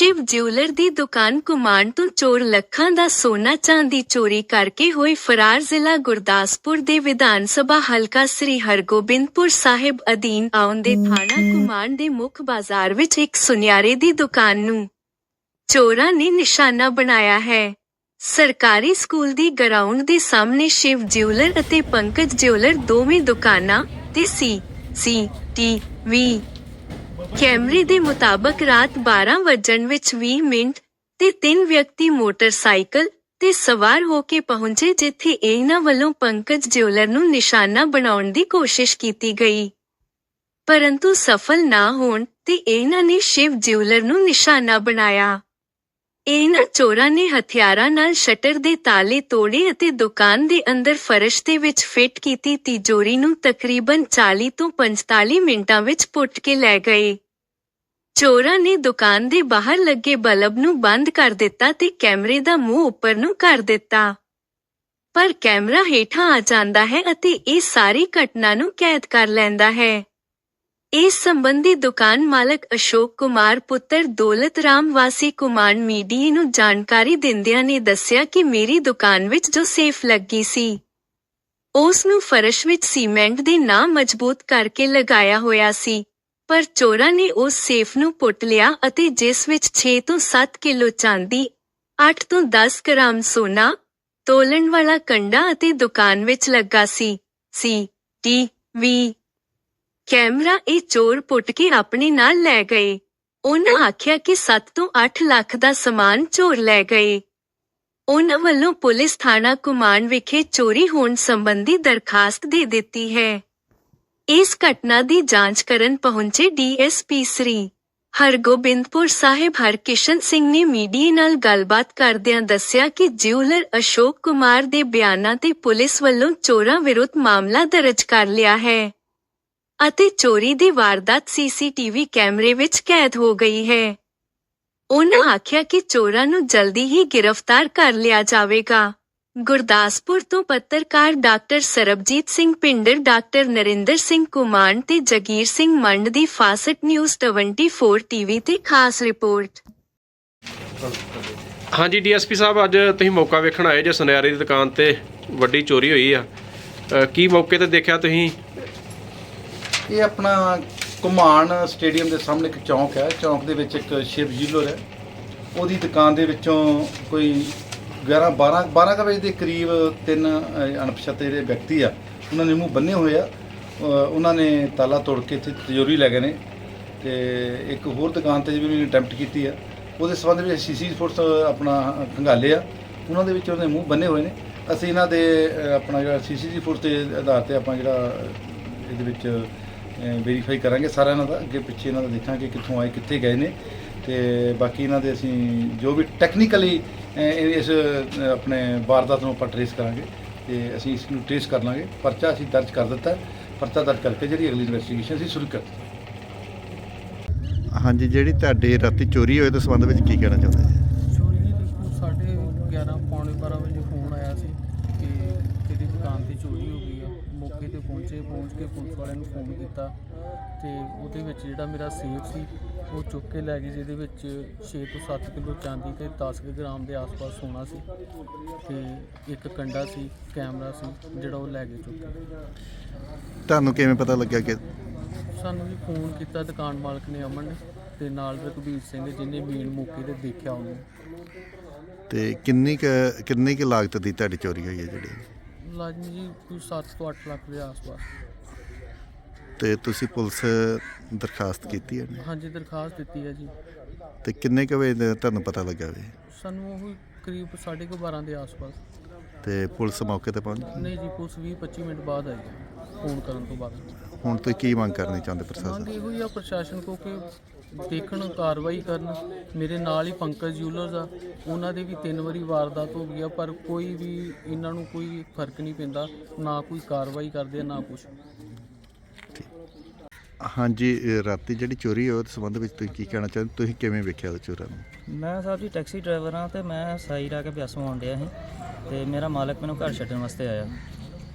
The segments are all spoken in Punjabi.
ਸ਼ਿਵ ਜਿਊਲਰ ਦੀ ਦੁਕਾਨ ਕੁਮਾਨ ਤੋਂ ਚੋਰ ਲੱਖਾਂ ਦਾ ਸੋਨਾ ਚਾਂਦੀ ਚੋਰੀ ਕਰਕੇ ਹੋਏ ਫਰਾਰ ਜ਼ਿਲ੍ਹਾ ਗੁਰਦਾਸਪੁਰ ਦੇ ਵਿਧਾਨ ਸਭਾ ਹਲਕਾ ਸ੍ਰੀ ਹਰਗੋਬਿੰਦਪੁਰ ਸਾਹਿਬ ਅਧੀਨ ਆਉਂਦੇ ਥਾਣਾ ਕੁਮਾਨ ਦੇ ਮੁੱਖ ਬਾਜ਼ਾਰ ਵਿੱਚ ਇੱਕ ਸੁਨਿਆਰੇ ਦੀ ਦੁਕਾਨ ਨੂੰ ਚੋਰਾਂ ਨੇ ਨਿਸ਼ਾਨਾ ਬਣਾਇਆ ਹੈ। ਸਰਕਾਰੀ ਸਕੂਲ ਦੀ ਗਰਾਊਂਡ ਦੇ ਸਾਹਮਣੇ ਸ਼ਿਵ ਜਿਊਲਰ ਅਤੇ ਪੰਕਜ ਜਿਊਲਰ ਦੋਵੇਂ ਦੁਕਾਨਾਂ ਤੇ ਸੀ ਸੀ ਟੀ ਵੀ ਕੈਮਰੇ ਦੇ ਮੁਤਾਬਕ ਰਾਤ 12 ਵਜਣ ਵਿੱਚ 20 ਮਿੰਟ ਤੇ ਤਿੰਨ ਵਿਅਕਤੀ ਮੋਟਰਸਾਈਕਲ ਤੇ ਸਵਾਰ ਹੋ ਕੇ ਪਹੁੰਚੇ, ਜਿੱਥੇ ਇਹਨਾਂ ਵੱਲੋਂ ਪੰਕਜ ਜਿਊਲਰ ਨੂੰ ਨਿਸ਼ਾਨਾ ਬਣਾਉਣ ਦੀ ਕੋਸ਼ਿਸ਼ ਕੀਤੀ ਗਈ। ਪਰੰਤੂ ਸਫਲ ਨਾ ਹੋਣ ਤੇ ਇਹਨਾਂ ਨੇ ਸ਼ਿਵ ਜਿਊਲਰ ਨੂੰ ਨਿਸ਼ਾਨਾ ਬਣਾਇਆ। ਇਹਨਾਂ ਚੋਰਾਂ ਨੇ ਹਥਿਆਰਾਂ ਨਾਲ ਸ਼ਟਰ ਦੇ ਤਾਲੇ ਤੋੜੇ ਅਤੇ ਦੁਕਾਨ ਦੇ ਅੰਦਰ ਫਰਸ਼ ਦੇ ਵਿੱਚ ਫਿੱਟ ਕੀਤੀ ਤਿਜੋਰੀ ਨੂੰ ਤਕਰੀਬਨ 40 ਤੋਂ 45 ਮਿੰਟਾਂ ਵਿੱਚ ਪੁੱਟ ਕੇ ਲੈ ਗਏ। ਚੋਰਾਂ ਨੇ ਦੁਕਾਨ ਦੇ ਬਾਹਰ ਲੱਗੇ ਬਲਬ ਨੂੰ ਬੰਦ ਕਰ ਦਿੱਤਾ ਤੇ ਕੈਮਰੇ ਦਾ ਮੂੰਹ ਉੱਪਰ ਨੂੰ ਕਰ ਦਿੱਤਾ। ਪਰ ਕੈਮਰਾ ਹੇਠਾਂ ਆ ਜਾਂਦਾ ਹੈ ਅਤੇ ਇਹ ਸਾਰੀ ਘਟਨਾ ਨੂੰ ਕੈਦ ਕਰ ਲੈਂਦਾ ਹੈ। ਇਸ ਸੰਬੰਧੀ ਦੁਕਾਨ ਮਾਲਕ ਅਸ਼ੋਕ ਕੁਮਾਰ, ਪੁੱਤਰ ਦੌਲਤ ਰਾਮ ਵਾਸੀ ਕੁਮਾਨ ਮੀਡੀਆ ਨੂੰ ਜਾਣਕਾਰੀ ਦਿੰਦਿਆਂ ਨੇ ਦੱਸਿਆ ਕਿ ਮੇਰੀ ਦੁਕਾਨ ਵਿੱਚ ਜੋ ਸੇਫ ਲੱਗੀ ਸੀ ਉਸ ਨੂੰ ਫਰਸ਼ ਵਿੱਚ ਸੀਮੈਂਟ ਦੇ ਨਾਲ ਮਜ਼ਬੂਤ ਕਰਕੇ ਲਗਾਇਆ ਹੋਇਆ ਸੀ, ਪਰ ਚੋਰਾਂ ਨੇ ਉਸ ਸੇਫ ਨੂੰ ਪੁੱਟ ਲਿਆ ਅਤੇ ਜਿਸ ਵਿੱਚ 6 ਤੋਂ 7 ਕਿਲੋ ਚਾਂਦੀ 8 ਤੋਂ 10 ਗ੍ਰਾਮ ਸੋਨਾ, ਤੋਲਣ ਵਾਲਾ ਕੰਡਾ ਅਤੇ ਦੁਕਾਨ ਵਿੱਚ ਲੱਗਾ ਸੀ ਸੀ, ਟੀ, ਵੀ ਕੈਮਰਾ ਇਹ ਚੋਰ ਪੁੱਟ ਕੇ ਆਪਣੇ ਨਾਲ ਲੈ ਗਏ। ਉਹਨਾਂ ਆਖਿਆ ਕਿ 7 ਤੋਂ 8 ਲੱਖ ਦਾ ਸਮਾਨ ਚੋਰ ਲੈ ਗਏ। ਉਹਨਾਂ ਵੱਲੋਂ ਪੁਲਿਸ ਥਾਣਾ ਕੁਮਾਨ ਵਿਖੇ ਚੋਰੀ ਹੋਣ ਸੰਬੰਧੀ ਦਰਖਾਸਤ ਦੇ ਦਿੱਤੀ ਹੈ। ਇਸ ਘਟਨਾ ਦੀ ਜਾਂਚ ਕਰਨ ਪਹੁੰਚੇ ਡੀਐਸਪੀ ਸ੍ਰੀ ਹਰਗੋਬਿੰਦਪੁਰ ਸਾਹਿਬ ਹਰਕਿਸ਼ਨ ਸਿੰਘ ਨੇ ਮੀਡੀਆ ਨਾਲ ਗੱਲਬਾਤ ਕਰਦਿਆਂ ਦੱਸਿਆ ਕਿ ਜਿਊਲਰ ਅਸ਼ੋਕ ਕੁਮਾਰ ਦੇ ਬਿਆਨਾਂ ਤੇ ਪੁਲਿਸ ਵੱਲੋਂ ਚੋਰਾਂ ਵਿਰੁੱਧ ਮਾਮਲਾ ਦਰਜ ਕਰ ਲਿਆ ਹੈ। ਅਤੇ ਚੋਰੀ ਦੀ ਵਾਰਦਾਤ ਸੀਸੀਟੀਵੀ ਕੈਮਰੇ ਵਿੱਚ ਕੈਦ ਹੋ ਗਈ ਹੈ। ਉਹਨਾਂ ਆਖਿਆ ਕਿ ਚੋਰਾਂ ਨੂੰ ਜਲਦੀ ਹੀ ਗ੍ਰਿਫਤਾਰ ਕਰ ਲਿਆ ਜਾਵੇਗਾ। ਗੁਰਦਾਸਪੁਰ ਤੋਂ ਪੱਤਰਕਾਰ ਡਾਕਟਰ ਸਰਬਜੀਤ ਸਿੰਘ ਪਿੰਡਰ ਡਾਕਟਰ ਨਰਿੰਦਰ ਸਿੰਘ ਕੁਮਾਨ ਤੇ ਜਗੀਰ ਸਿੰਘ ਮੰਡ ਦੀ ਫਾਸਟ ਨਿਊਜ਼ 24 ਟੀਵੀ ਤੇ ਖਾਸ ਰਿਪੋਰਟ। ਹਾਂਜੀ ਡੀਐਸਪੀ ਸਾਹਿਬ ਅੱਜ ਤੁਸੀਂ ਮੌਕਾ ਵੇਖਣ ਆਏ ਜੇ ਸੁਨਿਆਰੇ ਦੀ ਦੁਕਾਨ ਤੇ ਵੱਡੀ ਚੋਰੀ ਹੋਈ ਆ। ਅ, ਕੀ ਮੌਕੇ ਤੇ ਦੇਖਿਆ ਤੁਸੀਂ? ਇਹ ਆਪਣਾ ਕੁਮਾਨ ਸਟੇਡੀਅਮ ਦੇ ਸਾਹਮਣੇ ਇੱਕ ਚੌਂਕ ਹੈ। ਚੌਂਕ ਦੇ ਵਿੱਚ ਇੱਕ ਸ਼ਿਵ ਜੀਲਰ ਹੈ। ਉਹਦੀ ਦੁਕਾਨ ਦੇ ਵਿੱਚੋਂ ਕੋਈ 11 12 12 ਕੁ ਵਜੇ ਦੇ ਕਰੀਬ ਤਿੰਨ ਅਹ, ਅਣਪਛਾਤੇ ਜਿਹੜੇ ਵਿਅਕਤੀ ਆ ਉਹਨਾਂ ਨੇ ਮੂੰਹ ਬੰਨੇ ਹੋਏ ਆ। ਅਹ, ਉਹਨਾਂ ਨੇ ਤਾਲਾ ਤੋੜ ਕੇ ਇੱਥੇ ਤਿਜੋਰੀ ਲੈ ਗਏ ਨੇ ਤੇ ਇੱਕ ਹੋਰ ਦੁਕਾਨ ਤੇ ਵੀ ਨੇ ਅਟੈਂਪਟ ਕੀਤੀ ਆ ਉਹਦੇ ਸੰਬੰਧ ਵਿੱਚ ਸੀਸੀ ਫੋਰਸ ਆਪਣਾ ਖੰਗਾਲੇ ਆ। ਉਹਨਾਂ ਦੇ ਵਿੱਚ ਉਹਨਾਂ ਦੇ ਮੂੰਹ ਬੰਨੇ ਹੋਏ ਨੇ। ਅਸੀਂ ਇਹਨਾਂ ਦੇ ਅਹ, ਆਪਣਾ ਜਿਹੜਾ ਸੀਸੀਟੀਵੀ ਫੋਰਸ ਦੇ ਆਧਾਰ ਤੇ ਆਪਾਂ ਜਿਹੜਾ ਇਹਦੇ ਵਿੱਚ ਵੈਰੀਫਾਈ ਕਰਾਂਗੇ ਸਾਰਾ ਇਹਨਾਂ ਦਾ, ਅੱਗੇ ਪਿੱਛੇ ਇਹਨਾਂ ਦਾ ਦੇਖਾਂਗੇ ਕਿੱਥੋਂ ਆਏ, ਕਿੱਥੇ ਗਏ ਨੇ। ਤੇ ਬਾਕੀ ਇਹਨਾਂ ਦੇ ਅਸੀਂ ਜੋ ਵੀ ਟੈਕਨੀਕਲੀ ਇਸ ਆਪਣੇ ਵਾਰਦਾਤ ਨੂੰ ਆਪਾਂ ਟ੍ਰੇਸ ਕਰਾਂਗੇ ਤੇ ਅਸੀਂ ਇਸ ਨੂੰ ਟ੍ਰੇਸ ਕਰ ਲਾਂਗੇ। ਪਰਚਾ ਅਸੀਂ ਦਰਜ ਕਰ ਦਿੱਤਾ। ਪਰਚਾ ਦਰਜ ਕਰਕੇ ਜਿਹੜੀ ਅਗਲੀ ਇਨਵੈਸਟੀਗੇਸ਼ਨ ਅਸੀਂ ਸ਼ੁਰੂ ਕਰ ਦਿੱਤੀ। ਹਾਂਜੀ, ਜਿਹੜੀ ਤੁਹਾਡੇ ਰਾਤੀ ਚੋਰੀ ਹੋਏ ਦੇ ਸੰਬੰਧ ਵਿੱਚ ਕੀ ਕਹਿਣਾ ਚਾਹੁੰਦੇ ਜੀ ਚੋਰੀ ਦੀ ਦੇਖੋ ਸਾਢੇ 11 ਪੌਣੇ 12 ਵਜੇ ਫੋਨ ਆਇਆ ਸੀ ਕਿ ਤੇਰੀ ਦੁਕਾਨ ਤੇ ਚੋਰੀ ਹੋ ਗਈ ਆ ਮੌਕੇ ਤੇ ਪਹੁੰਚੇ ਪਹੁੰਚ ਕੇ ਪੁਲਿਸ ਵਾਲਿਆਂ ਨੂੰ ਫੋਨ ਕੀਤਾ ਤੇ ਉਹਦੇ ਵਿੱਚ ਜਿਹੜਾ ਮੇਰਾ ਸੇਫ ਸੀ ਉਹ ਚੁੱਕ ਕੇ ਲੈ ਗਏ ਜਿਹਦੇ ਵਿੱਚ 6 ਤੋਂ 7 ਕਿਲੋ ਚਾਂਦੀ ਤੇ 10 ਕੁ ਗ੍ਰਾਮ ਦੇ ਆਸ-ਪਾਸ ਸੋਨਾ ਸੀ ਤੇ ਇੱਕ ਕੰਡਾ ਸੀ ਕੈਮਰਾ ਸੀ ਜਿਹੜਾ ਉਹ ਲੈ ਗਏ ਚੁੱਕ ਕੇ ਤੁਹਾਨੂੰ ਕਿਵੇਂ ਪਤਾ ਲੱਗਿਆ ਕਿ ਸਾਨੂੰ ਵੀ ਫੋਨ ਕੀਤਾ ਦੁਕਾਨ ਮਾਲਕ ਨੇ ਅਮਨ ਨੇ ਤੇ ਨਾਲ ਰਘਬੀਰ ਸਿੰਘ ਜਿਹਨੇ ਮੇਨ ਮੌਕੇ ਤੇ ਦੇਖਿਆ ਉਹਨੂੰ। ਤੇ ਕਿੰਨੀ ਕਿੰਨੀ ਕੁ ਲਾਗਤ ਦੀ ਤੁਹਾਡੀ ਚੋਰੀ ਹੋਈ ਹੈ ਜਿਹੜੀ? ਲਾਜ਼ਮੀ ਜੀ ਕੋਈ 7 ਤੋਂ 8 ਲੱਖ ਦੇ ਆਸ-ਪਾਸ। ਤੇ ਤੁਸੀਂ ਪੁਲਿਸ ਦਰਖਾਸਤ ਕੀਤੀ ਹੈ? ਨਾ? ਹਾਂਜੀ ਦਰਖਾਸਤ ਦਿੱਤੀ ਹੈ ਜੀ। ਤੇ ਕਿੰਨੇ ਕੁ ਵਜੇ ਦਾ ਤੁਹਾਨੂੰ ਪਤਾ ਲੱਗਾ ਵੀ? ਸਾਨੂੰ ਉਹ ਕਰੀਬ 12:30 ਦੇ ਆਸ-ਪਾਸ। ਤੇ ਪੁਲਿਸ ਮੌਕੇ ਤੇ ਪਹੁੰਚ ਗਈ? ਨਹੀਂ ਜੀ ਪੁਲਿਸ 20-25 ਮਿੰਟ ਬਾਅਦ ਆਈ ਹੈ ਫੋਨ ਕਰਨ ਤੋਂ ਬਾਅਦ। ਹੁਣ ਤੁਸੀਂ ਕੀ ਮੰਗ ਕਰਨੀ ਚਾਹੁੰਦੇ ਮੰਗ ਪ੍ਰਸ਼ਾਸਨ ਇਹੋ ਹੀ ਆ ਪ੍ਰਸ਼ਾਸਨ ਕੋ ਕਿ ਦੇਖਣ ਕਾਰਵਾਈ ਕਰਨ। ਮੇਰੇ ਨਾਲ ਹੀ ਪੰਕਜ ਜੂਲਰਸ ਆ। ਉਹਨਾਂ ਦੇ ਵੀ ਤਿੰਨ ਵਾਰੀ ਵਾਰਦਾਤ ਹੋ ਗਈ ਆ ਪਰ ਕੋਈ ਵੀ ਇਹਨਾਂ ਨੂੰ ਕੋਈ ਫ਼ਰਕ ਨਹੀਂ ਪੈਂਦਾ। ਨਾ ਕੋਈ ਕਾਰਵਾਈ ਕਰਦੇ ਆ ਨਾ ਕੁਝ ਹਾਂਜੀ ਇਹ ਰਾਤੀ ਜਿਹੜੀ ਚੋਰੀ ਹੋਈ ਉਹਦੇ ਸੰਬੰਧ ਵਿੱਚ ਤੁਸੀਂ ਕੀ ਕਹਿਣਾ ਚਾਹੁੰਦੇ? ਤੁਸੀਂ ਕਿਵੇਂ ਵੇਖਿਆ ਉਹ ਚੋਰਾਂ ਨੂੰ? ਮੈਂ ਸਾਹਿਬ ਜੀ ਟੈਕਸੀ ਡਰਾਈਵਰ ਹਾਂ ਤੇ ਮੈਂ ਸਾਈ ਰਾ ਕੇ ਬਿਆਸੋਂ ਆਉਣ ਡਿਆ ਸੀ। ਤੇ ਮੇਰਾ ਮਾਲਕ ਮੈਨੂੰ ਘਰ ਛੱਡਣ ਵਾਸਤੇ ਆਇਆ।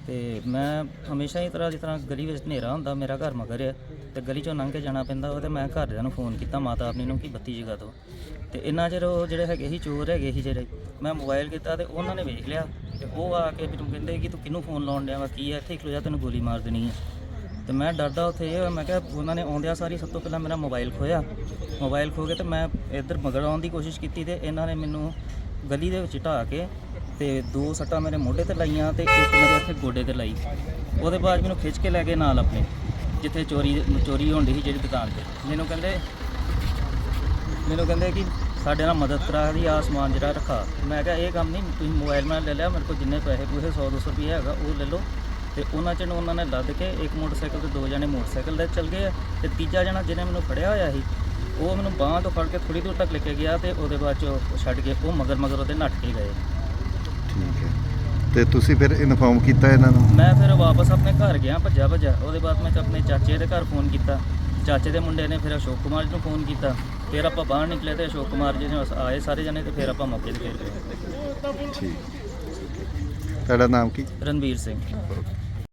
ਤੇ ਮੈਂ ਹਮੇਸ਼ਾ ਹੀ ਤਰ੍ਹਾਂ ਜਿਸ ਤਰ੍ਹਾਂ ਗਲੀ ਵਿੱਚ ਹਨੇਰਾ ਹੁੰਦਾ ਮੇਰਾ ਘਰ ਮਗਰ ਆ ਤੇ ਗਲੀ ਚੋਂ ਲੰਘ ਕੇ ਜਾਣਾ ਪੈਂਦਾ ਉਹ ਤੇ ਮੈਂ ਘਰਦਿਆਂ ਨੂੰ ਫੋਨ ਕੀਤਾ ਮਾਤਾ ਆਪਣੀ ਨੂੰ ਕਿ ਬੱਤੀ ਜਗਾ ਦਿਓ। ਤੇ ਇੰਨਾ ਚਿਰ ਉਹ ਜਿਹੜੇ ਹੈਗੇ ਸੀ ਚੋਰ ਹੈਗੇ ਸੀ ਜਿਹੜੇ ਮੈਂ ਮੋਬਾਈਲ ਕੀਤਾ ਤੇ ਉਹਨਾਂ ਨੇ ਵੇਖ ਲਿਆ ਤੇ ਉਹ ਆ ਕੇ ਮੈਨੂੰ ਕਹਿੰਦੇ ਕਿ ਤੂੰ ਕਿਹਨੂੰ ਫੋਨ ਲਾਉਣ ਡਿਆ ਵਾ ਕੀ ਹੈ ਇੱਥੇ ਖਲੋ ਜਾ ਤੈਨੂੰ ਗੋਲੀ ਮਾਰ ਦੇਣੀ ਹੈ। ਤੇ ਮੈਂ ਡਰਦਾ ਉੱਥੇ ਇਹ ਹੋਇਆ, ਮੈਂ ਕਿਹਾ ਉਹਨਾਂ ਨੇ ਆਉਂਦਿਆਂ ਸਾਰੀ ਸਭ ਤੋਂ ਪਹਿਲਾਂ ਮੇਰਾ ਮੋਬਾਈਲ ਖੋਇਆ ਮੋਬਾਈਲ ਖੋ ਕੇ ਤੇ ਮੈਂ ਇੱਧਰ ਮਗਰ ਆਉਣ ਦੀ ਕੋਸ਼ਿਸ਼ ਕੀਤੀ ਤੇ ਇਹਨਾਂ ਨੇ ਮੈਨੂੰ ਗਲੀ ਦੇ ਵਿੱਚ ਢਾਹ ਕੇ ਤੇ ਦੋ ਸੱਟਾਂ ਮੇਰੇ ਮੋਢੇ ਤੇ ਲਾਈਆਂ ਤੇ ਇੱਕ ਮੇਰੇ ਇੱਥੇ ਗੋਡੇ ਤੇ ਲਾਈ। ਉਹਦੇ ਬਾਅਦ ਮੈਨੂੰ ਖਿੱਚ ਕੇ ਲੈ ਗਏ ਨਾਲ ਆਪਣੇ, ਜਿੱਥੇ ਚੋਰੀ ਚੋਰੀ ਹੁੰਦੀ ਸੀ ਜਿਹੜੀ ਦੁਕਾਨ ਤੇ। ਮੈਨੂੰ ਕਹਿੰਦੇ ਮੈਨੂੰ ਕਹਿੰਦੇ ਕਿ ਸਾਡੇ ਨਾਲ ਮਦਦ ਕਰਾ ਦੀ ਆ ਸਮਾਨ ਜਿਹੜਾ ਰੱਖਾ। ਮੈਂ ਕਿਹਾ, ਇਹ ਕੰਮ ਨਹੀਂ, ਤੁਸੀਂ ਮੋਬਾਈਲ ਮੈਂ ਲੈ ਲਿਆ, ਮੇਰੇ ਕੋਲ ਜਿੰਨੇ ਪੈਸੇ ਪੂਸੇ 100 200 ਰੁਪਏ ਹੈਗਾ, ਉਹ ਲੈ ਲਓ। ਤੇ ਉਹਨਾਂ ਚ ਨੂੰ ਉਹਨਾਂ ਨੇ ਲੱਦ ਕੇ ਇੱਕ ਮੋਟਰਸਾਈਕਲ ਤੇ ਦੋ ਜਣੇ ਮੋਟਰਸਾਈਕਲ ਤੇ ਚੱਲ ਗਏ ਆ। ਤੇ ਤੀਜਾ ਜਣਾ ਜਿਹਨੇ ਮੈਨੂੰ ਫੜਿਆ ਹੋਇਆ ਸੀ, ਉਹ ਮੈਨੂੰ ਬਾਹਾਂ ਤੋਂ ਫੜ ਕੇ ਥੋੜੀ ਦੂਰ ਤੱਕ ਲੈ ਕੇ ਗਿਆ ਤੇ ਉਹਦੇ ਬਾਅਦ ਚ ਛੱਡ ਕੇ, ਉਹ ਮਗਰ ਮਗਰ ਉਹਦੇ ਨੱਠ ਕੇ ਗਏ। ਠੀਕ ਹੈ ਤੇ ਤੁਸੀਂ ਫਿਰ ਇਨਫੋਰਮ ਕੀਤਾ ਇਹਨਾਂ ਨੂੰ? ਮੈਂ ਫਿਰ ਵਾਪਸ ਆਪਣੇ ਘਰ ਗਿਆ ਭੱਜਾ ਭੱਜਾ ਉਹਦੇ ਬਾਅਦ ਮੈਂ ਆਪਣੇ ਚਾਚੇ ਦੇ ਘਰ ਫੋਨ ਕੀਤਾ। ਚਾਚੇ ਦੇ ਮੁੰਡੇ ਨੇ ਫਿਰ ਅਸ਼ੋਕ ਕੁਮਾਰ ਜੀ ਨੂੰ ਫੋਨ ਕੀਤਾ। ਫਿਰ ਆਪਾਂ ਬਾਹਰ ਨਿਕਲੇ ਤੇ ਅਸ਼ੋਕ ਕੁਮਾਰ ਜੀ ਨੇ ਆਏ ਸਾਰੇ ਜਣੇ ਤੇ ਫਿਰ ਆਪਾਂ ਮੌਕੇ ਤੇ ਫਿਰ ਗਏ। ਠੀਕ। ਤੁਹਾਡਾ ਨਾਮ ਕੀ? ਰਣਵੀਰ ਸਿੰਘ।